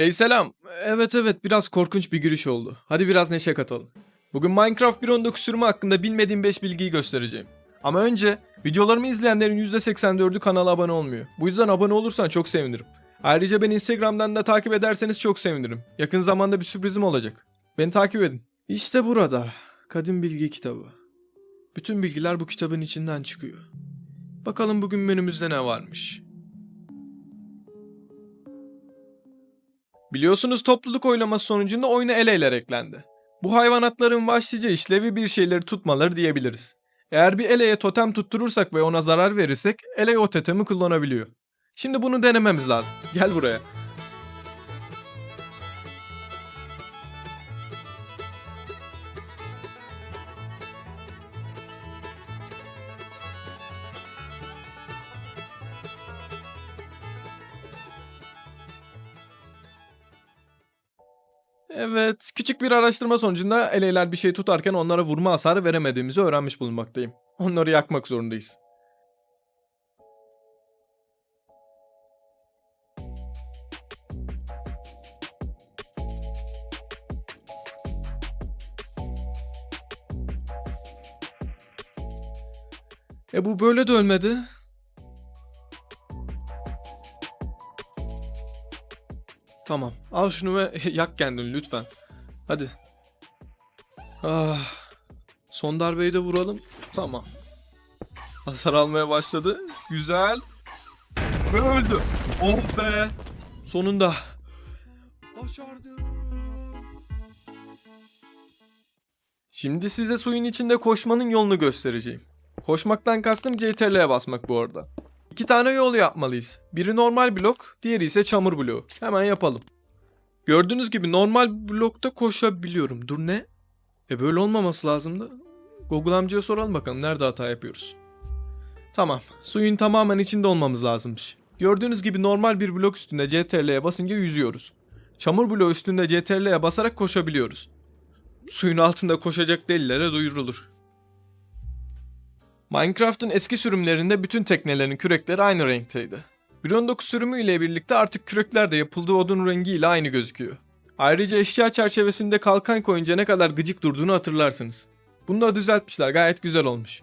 Hey selam. Evet evet biraz korkunç bir giriş oldu. Hadi biraz neşe katalım. Bugün Minecraft 1.19 sürümü hakkında bilmediğim 5 bilgiyi göstereceğim. Ama önce videolarımı izleyenlerin %84'ü kanala abone olmuyor. Bu yüzden abone olursan çok sevinirim. Ayrıca beni Instagram'dan da takip ederseniz çok sevinirim. Yakın zamanda bir sürprizim olacak. Beni takip edin. İşte burada. Kadim Bilgi Kitabı. Bütün bilgiler bu kitabın içinden çıkıyor. Bakalım bugün menümüzde ne varmış. Biliyorsunuz topluluk oylaması sonucunda oyuna eleyler eklendi. Bu hayvanatların başlıca işlevi bir şeyleri tutmaları diyebiliriz. Eğer bir eleye totem tutturursak ve ona zarar verirsek ele o totemi kullanabiliyor. Şimdi bunu denememiz lazım. Gel buraya. Evet, küçük bir araştırma sonucunda eleyler bir şey tutarken onlara vurma hasarı veremediğimizi öğrenmiş bulunmaktayım. Onları yakmak zorundayız. E bu böyle de ölmedi. Tamam. Al şunu ve yak kendini lütfen. Hadi. Ah. Son darbeyi de vuralım. Tamam. Hasar almaya başladı. Güzel. Ve öldü. Oh be. Sonunda. Şimdi size suyun içinde koşmanın yolunu göstereceğim. Koşmaktan kastım CTRL'ye basmak bu arada. İki tane yol yapmalıyız. Biri normal blok, diğeri ise çamur bloğu. Hemen yapalım. Gördüğünüz gibi normal blokta koşabiliyorum. Dur ne? E böyle olmaması lazımdı. Google amcaya soralım bakalım nerede hata yapıyoruz. Tamam. Suyun tamamen içinde olmamız lazımmış. Gördüğünüz gibi normal bir blok üstünde CTRL'ye basınca yüzüyoruz. Çamur bloğu üstünde CTRL'ye basarak koşabiliyoruz. Suyun altında koşacak delilere duyurulur. Minecraft'ın eski sürümlerinde bütün teknelerin kürekleri aynı renkteydi. 1.19 sürümü ile birlikte artık kürekler de yapıldığı odun rengiyle aynı gözüküyor. Ayrıca eşya çerçevesinde kalkan koyunca ne kadar gıcık durduğunu hatırlarsınız. Bunu da düzeltmişler gayet güzel olmuş.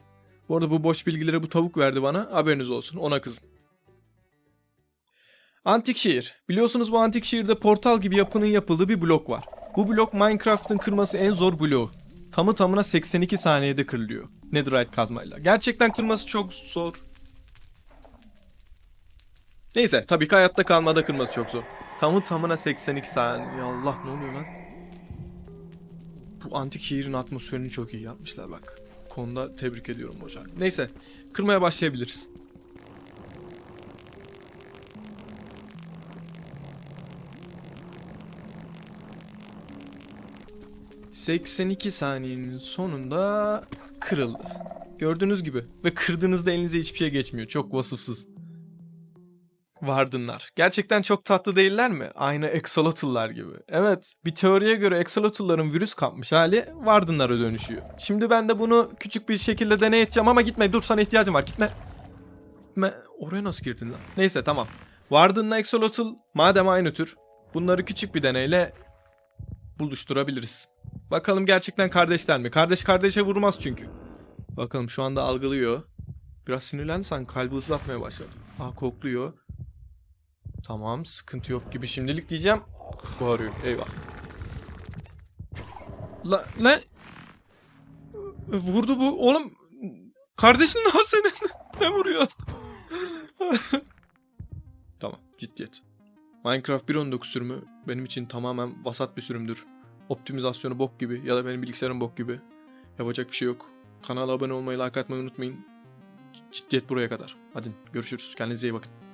Bu arada bu boş bilgileri bu tavuk verdi bana haberiniz olsun ona kızın. Antik şehir. Biliyorsunuz bu antik şehirde portal gibi yapının yapıldığı bir blok var. Bu blok Minecraft'ın kırması en zor bloğu. Tamı tamına 82 saniyede kırılıyor. Netherite kazmayla. Gerçekten kırması çok zor. Neyse tabii ki hayatta kalmada kırması çok zor. Tamı tamına 82 saniye. Ya Allah ne oluyor lan? Bu antik şehrin atmosferini çok iyi yapmışlar bak. Konuda tebrik ediyorum hocam. Neyse kırmaya başlayabiliriz. ...82 saniyenin sonunda kırıldı. Gördüğünüz gibi. Ve kırdığınızda elinize hiçbir şey geçmiyor. Çok vasıfsız. Vardınlar. Gerçekten çok tatlı değiller mi? Aynı Axolotl'lar gibi. Evet, bir teoriye göre Axolotl'ların virüs kapmış hali Vardınlara dönüşüyor. Şimdi ben de bunu küçük bir şekilde deney edeceğim ama gitme dur sana ihtiyacım var gitme. Gitme. Oraya nasıl girdin lan? Neyse tamam. Vardın'la Axolotl madem aynı tür bunları küçük bir deneyle buluşturabiliriz. Bakalım gerçekten kardeşler mi? Kardeş kardeşe vurmaz çünkü. Bakalım şu anda algılıyor. Biraz sinirlendi sanki kalbi hızlatmaya başladı. Aa kokluyor. Tamam sıkıntı yok gibi şimdilik diyeceğim. Bağırıyor eyvah. La ne? Vurdu bu oğlum. Kardeşin ne o senin? ne vuruyor? tamam ciddiyet. Minecraft 1.19 sürümü benim için tamamen vasat bir sürümdür. Optimizasyonu bok gibi ya da benim bilgisayarım bok gibi. Yapacak bir şey yok. Kanala abone olmayı, like atmayı unutmayın. Ciddiyet buraya kadar. Hadi görüşürüz. Kendinize iyi bakın.